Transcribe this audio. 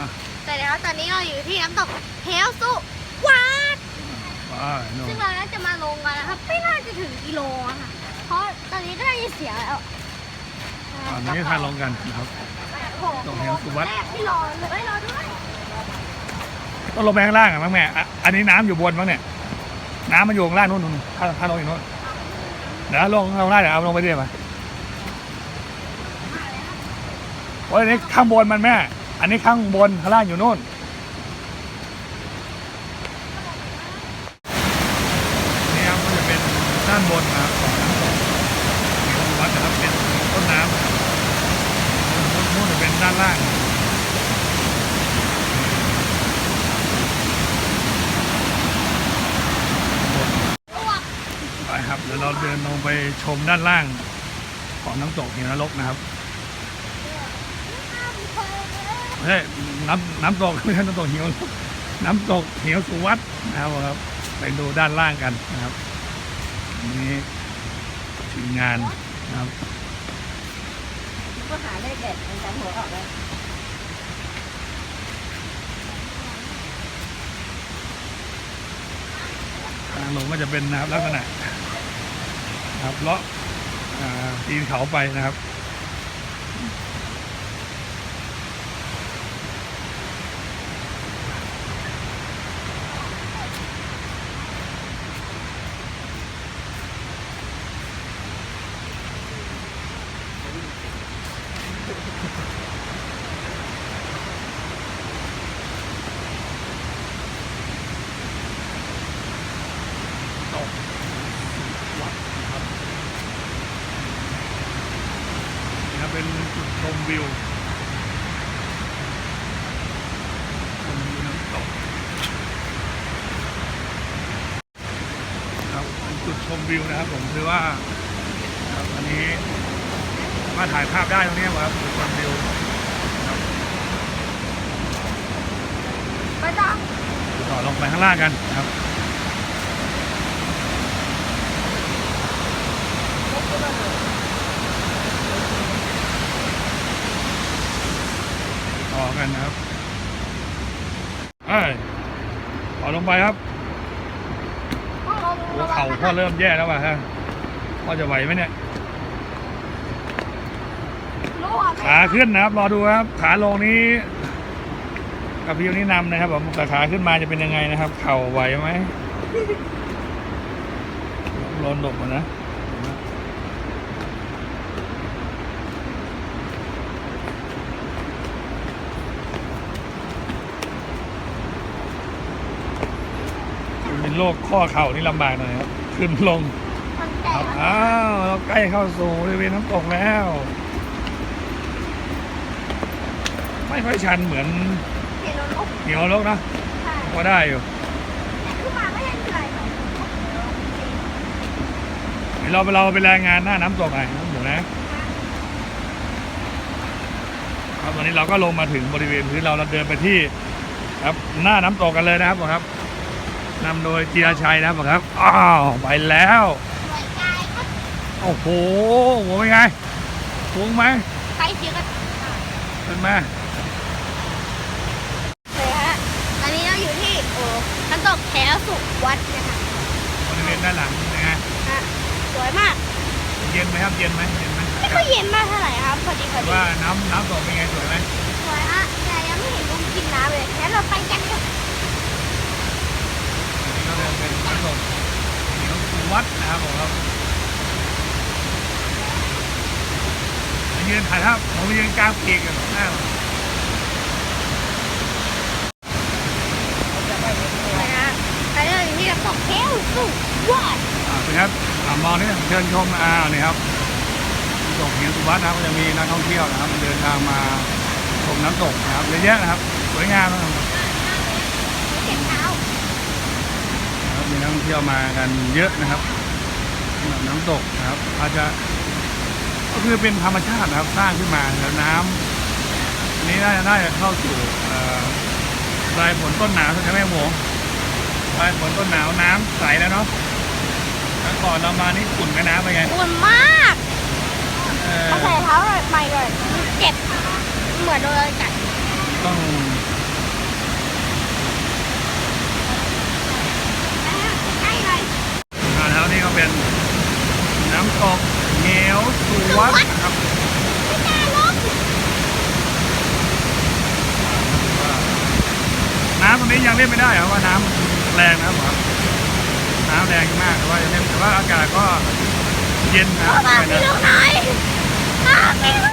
ค่ะอะแต่แล้วตอนนี้เราอยู่ที่น้ำตกเฮลสุวาดว้าวโน่ซึ่งเราน่าจะมาลงกันนะครับไม่น่าจะถึงกิโลอะค่ะ เพราะตอนนี้ก็ได้ยินเสียงแล้วตอนนี้ทานลงกันนะครับตกเฮลสุวัดแรกที่รอเลยรอด้วยต้องลงไปข้างล่างอะมั้งแม่อะอันนี้น้ำอยู่บนมั้งเนี่ยน้ำมันอยู่ข้างล่างนู่นนู่นถ้าถ้าลงอีกนู่นเดี๋ยวลงข้างล่างเดี๋ยวเอาลงไปเรื่อยมาโอ้ยอันนี้ข้างบนมันแม่ อันนี้ข้างบนข้างล่างอยู่นู่น นี่ครับก็จะเป็นด้านบนนะครับของน้ำตกมีวัดนะครับเป็นต้นน้ำนะครับนู่นจะเป็นด้านล่างไปครับเดี๋ยวเราเดินลงไปชมด้านล่างของน้ำตกเหวนรกนะครับ ไม่ใช่น้ำน้ำตกไม่ใช่น้ำตกเหวน้ำตกเหวสุวัตนะครับผมครับ ไปดูด้านล่างกันนะครับอันนี้ทีมงานนะครับก็หาเลขเด็ดในการหัวออกเลยทางลงก็จะเป็นนะครับลักษณะนะครับเลาะอ่าตีนเขาไปนะครับ ตกวัดนะครับนี่ครับ เป็นจุดชมวิวชมวิวน้ำตกครับเป็นจุดชมวิวนะครับผมคือว่าครับอันนี้ มาถ่ายภาพได้ตรงนี้ครับจุดชมวิวครับไปจ้าต่อลงไปข้างล่างกันนะครับต่อกันนะครับเอ้ยต่อลงไปครับหัวเข่าพ่อเริ่มแย่แล้วว่ะฮะพ่อจะไหวไหมเนี่ยรู้อะ ขาขึ้นนะครับ รอดูครับ ขาลงนี้กับพิวนี่นำนะครับผมแต่ขาขึ้นมาจะเป็นยังไงนะครับ เข่าไหวไหมลนดกมดนะเป็นโรคข้อเข่านี่ลำบากหน่อยครับ ขึ้นลงอ้าวเราใกล้เข้าสู่บริเวณน้ำตกแล้ว ไม่ค่อยชันเหมือนเห็นรถโอ้เหนียวลกนะใช่ก็ได้อยู่แต่ขึ้นมาไม่เห็นอะไรหรอกเดี๋ยวเราไปเราไปรายงานหน้าน้ำตกหน่อยน้ำหมูนะครับวันนี้เราก็ลงมาถึงบริเวณพื้นเราเราเดินไปที่ครับหน้าน้ำตกกันเลยนะครับผมครับนำโดยจีราชัยนะครับผมครับอ้าวไปแล้วหน่วยกายก็โอ้โหโหเป็นไงฟุ้งไหมใกล้เคียงกันเป็นไหม เลยฮะอันนี้เราอยู่ที่โอ้น้ำตกแถว สุวัดนะคะบริเวณด้านหลังเป็นไงฮะสวยมากเย็นไหมครับเย็นไหมเย็นไหมไม่ค่อยเย็นมากเท่าไหร่ครับพอดีพอดีว่าน้ำน้ำตกเป็นไงสวยไหมสวยฮะแต่ยังไม่เห็นลุงกินน้ำเลยงั้นเราไปกันเถอะอันนี้ก็เดินเป็นน้ำตกเหนียวสุวัดนะครับผมครับมายืนถ่ายภาพผมมายืนกลางปีกกันหน้า นะฮะอันนี้เราอยู่ที่น้ำตกแถวสุวัด อ่าเป็นครับอ่า มองนี่เชิญชมอ่านี่ครับตกเหียวสุวัดนะครับก็จะมีนักท่องเที่ยวนะครับเดินทางมาชมน้ำตกนะครับเยอะแยะนะครับสวยงามนะครับครับมีนักท่องเที่ยวมากันเยอะนะครับสำหรับน้ำตกนะครับ อาจจะก็คือเป็นธรรมชาตินะครับสร้างขึ้นมาแล้วน้ำอันนี้น่าจะน่าจะเข้าสู่ปลายฝนต้นหนาวใช่ไหมหมูปลายฝนต้นหนาวน้ำใสแล้วเนาะ ครั้งก่อนเรามานี่ฝุ่นกับน้ำไปนไงอุ่นมากเอาใส่เท้าใหม่ก่อนเจ็บ เหมือนโดนไกัดต้องใช่เลยอ่าแล้วนี่ก็เป็นน้ำตกเงี้ยวสวัสดครับน้ำตรงนี้ยังเล่นไม่ได้เหรอว่าน้ำแรงนะครับ น้ำแรงมากแต่ว่ายังเล่นแต่ว่าอากาศก็เย็นนะมาไม่พี่นะลูกน้อยมาพี่ลูก